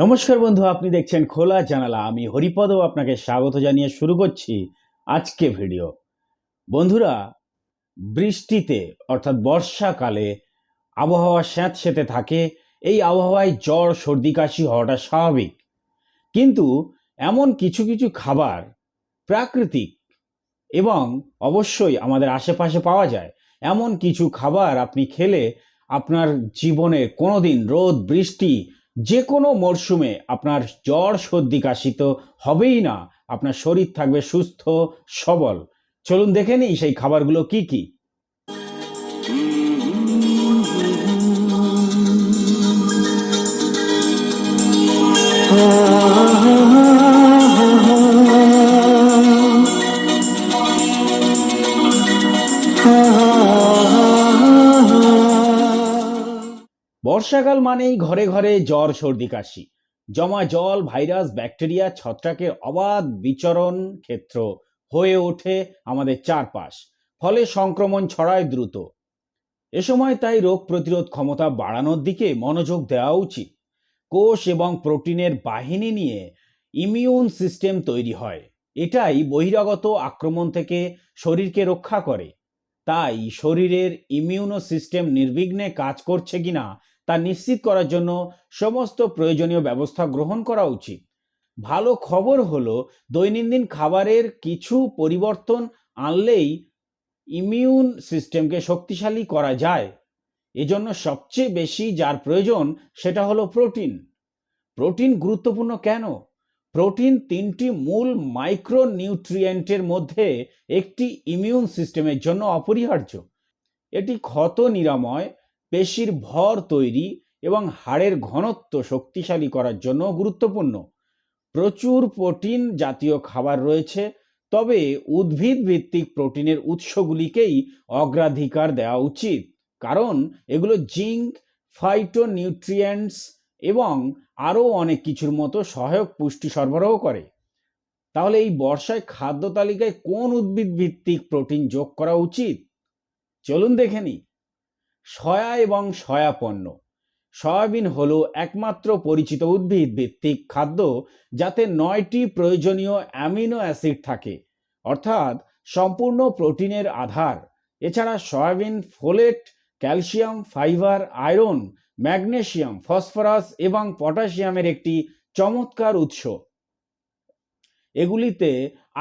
নমস্কার বন্ধু, আপনি দেখছেন খোলা জানালা। আমি হরিপদ আপনাকে স্বাগত জানিয়ে শুরু করছি আজকে ভিডিও। বন্ধুরা, বৃষ্টিতে, অর্থাৎ বর্ষাকালে, আবহাওয়া স্যাঁতসেঁতে থাকে, এই আবহাওয়ায় জ্বর, সর্দি, কাশি হওয়াটা স্বাভাবিক। কিন্তু এমন কিছু কিছু খাবার প্রাকৃতিক এবং অবশ্যই আমাদের আশেপাশে পাওয়া যায়। এমন কিছু খাবার আপনি খেলে আপনার জীবনে কোনোদিন রোদ, বৃষ্টি যে কোনো মরশুমে আপনার জ্বর সর্দি কাশি তো হবেই না। আপনার শরীর থাকবে সুস্থ, সবল। চলুন দেখে নিই সেই খাবারগুলো কি কি। বর্ষাকাল মানেই ঘরে ঘরে জ্বর, সর্দি, কাশি। জমা জল, ভাইরাস, ব্যাকটেরিয়া, ছত্রাকের অবাধ বিচরণ ক্ষেত্র হয়ে ওঠে আমাদের চারপাশ। ফলে সংক্রমণ ছড়ায় দ্রুত। এ সময় তাই রোগ প্রতিরোধ ক্ষমতা বাড়ানোর দিকে মনোযোগ দেওয়া উচিত। কোষ এবং প্রোটিনের বাহিনী নিয়ে ইমিউন সিস্টেম তৈরি হয়। এটাই বহিরাগত আক্রমণ থেকে শরীরকে রক্ষা করে। তাই শরীরের ইমিউনো সিস্টেম নির্বিঘ্নে কাজ করছে কিনা তা নিশ্চিত করার জন্য সমস্ত প্রয়োজনীয় ব্যবস্থা গ্রহণ করা উচিত। ভালো খবর হলো, দৈনন্দিন খাবারের কিছু পরিবর্তন আনলেই ইমিউন সিস্টেমকে শক্তিশালী করা যায়। এজন্য সবচেয়ে বেশি যার প্রয়োজন সেটা হলো প্রোটিন প্রোটিন গুরুত্বপূর্ণ কেন? প্রোটিন তিনটি মূল মাইক্রো নিউট্রিয়েন্টের মধ্যে একটি ইমিউন সিস্টেমের জন্য অপরিহার্য। এটি ক্ষত নিরাময় পেশির ভর তৈরি এবং হাড়ের ঘনত্ব শক্তিশালী করার জন্য গুরুত্বপূর্ণ। প্রচুর প্রোটিন জাতীয় খাবার রয়েছে, তবে উদ্ভিদ ভিত্তিক প্রোটিনের উৎসগুলিকেই অগ্রাধিকার দেওয়া উচিত। কারণ এগুলো জিঙ্ক ফাইটোনিউট্রিয়েন্টস এবং আরও অনেক কিছুর মতো সহায়ক পুষ্টি সরবরাহ করে। তাহলে এই বর্ষায় খাদ্য তালিকায় কোন উদ্ভিদ ভিত্তিক প্রোটিন যোগ করা উচিত? চলুন দেখে নিই। সয়া এবং সয়া পণ্য সয়াবিন হল একমাত্র পরিচিত উদ্ভিদ ভিত্তিক খাদ্য যাতে নয়টি প্রয়োজনীয় অ্যামিনো অ্যাসিড থাকে, অর্থাৎ সম্পূর্ণ প্রোটিনের আধার। এছাড়া soyabean folate, calcium, fibre, iron, magnesium, phosphorus এবং পটাশিয়ামের একটি চমৎকার উৎস। এগুলিতে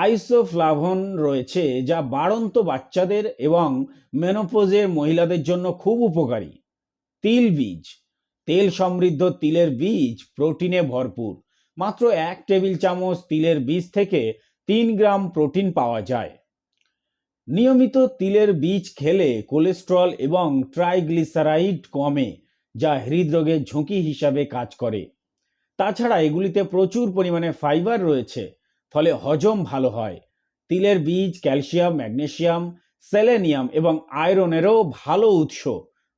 আইসোফ্লাভন রয়েছে, যা বাড়ন্ত বাচ্চাদের এবং মেনোপোজের মহিলাদের জন্য খুব উপকারী। তিল বীজ। তেল সমৃদ্ধ তিলের বীজ প্রোটিনে ভরপুর। মাত্র এক টেবিল চামচ তিলের বীজ থেকে তিন গ্রাম প্রোটিন পাওয়া যায়। নিয়মিত তিলের বীজ খেলে কোলেস্ট্রল এবং ট্রাইগ্লিসারাইড কমে, যা হৃদরোগের ঝুঁকি হিসাবে কাজ করে। তাছাড়া এগুলিতে প্রচুর পরিমাণে ফাইবার রয়েছে ফলে হজম ভালো হয়। তিলের বীজ, ক্যালসিয়াম ম্যাগনেশিয়াম সেলেনিয়াম এবং আয়রনেরও ভালো উৎস।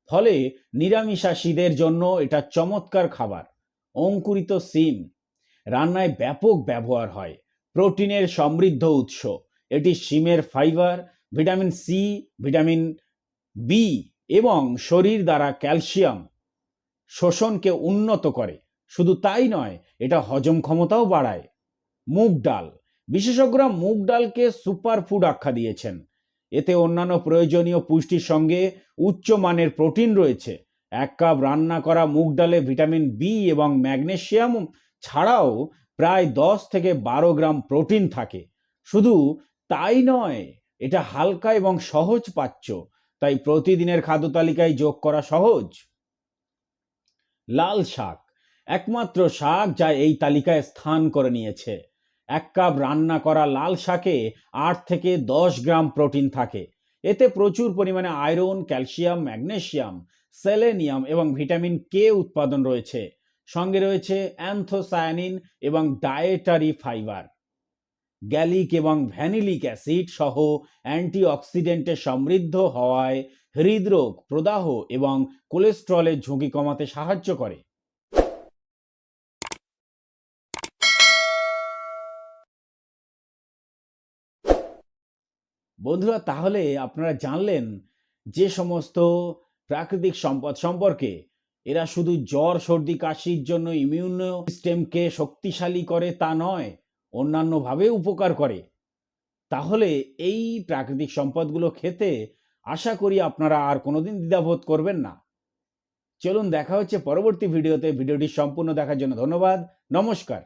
ফলে নিরামিষাশীদের জন্য এটা চমৎকার খাবার। অঙ্কুরিত সিম রান্নায় ব্যাপক ব্যবহার হয়। প্রোটিনের সমৃদ্ধ উৎস। এটি শিমের fibre, vitamin C, vitamin B এবং শরীর দ্বারা ক্যালসিয়াম শোষণকে উন্নত করে। শুধু তাই নয়, এটা হজম ক্ষমতাও বাড়ায়। মুগ ডাল। বিশেষজ্ঞরা মুগ ডালকে সুপার ফুড আখ্যা দিয়েছেন। এতে অন্যান্য প্রয়োজনীয় পুষ্টির সঙ্গে উচ্চমানের প্রোটিন রয়েছে। এক কাপ রান্না করা মুগ ডালে ভিটামিন বি এবং ম্যাগনেশিয়াম ছাড়াও প্রায় দশ থেকে বারো গ্রাম প্রোটিন থাকে। শুধু তাই নয়, এটা হালকা এবং সহজ পাচ্য, তাই প্রতিদিনের খাদ্য তালিকায় যোগ করা সহজ। লাল শাক। একমাত্র শাক যা এই তালিকায় স্থান করে নিয়েছে। এক কাপ রান্না করা লাল শাকে আট থেকে দশ গ্রাম প্রোটিন থাকে। এতে প্রচুর পরিমাণে আয়রন, ক্যালসিয়াম ম্যাগনেশিয়াম সেলেনিয়াম এবং ভিটামিন কে উৎপাদন রয়েছে। সঙ্গে রয়েছে অ্যান্থোসায়ানিন এবং ডায়েটারি ফাইবার। গ্যালিক এবং ভ্যানিলিক অ্যাসিড সহ অ্যান্টিঅক্সিডেন্টে সমৃদ্ধ হওয়ায় হৃদরোগ, প্রদাহ এবং কোলেস্ট্রলের ঝুঁকি কমাতে সাহায্য করে। বন্ধুরা, তাহলে আপনারা জানলেন যে সমস্ত প্রাকৃতিক সম্পদ সম্পর্কে। এরা শুধু জ্বর, সর্দি, কাশির জন্য ইমিউন সিস্টেমকে শক্তিশালী করে তা নয়, অন্যান্যভাবে উপকার করে। তাহলে এই প্রাকৃতিক সম্পদগুলো খেতে আশা করি আপনারা আর কোনোদিন দ্বিধাবোধ করবেন না। চলুন দেখা হচ্ছে পরবর্তী ভিডিওতে। ভিডিওটি সম্পূর্ণ দেখার জন্য ধন্যবাদ। নমস্কার।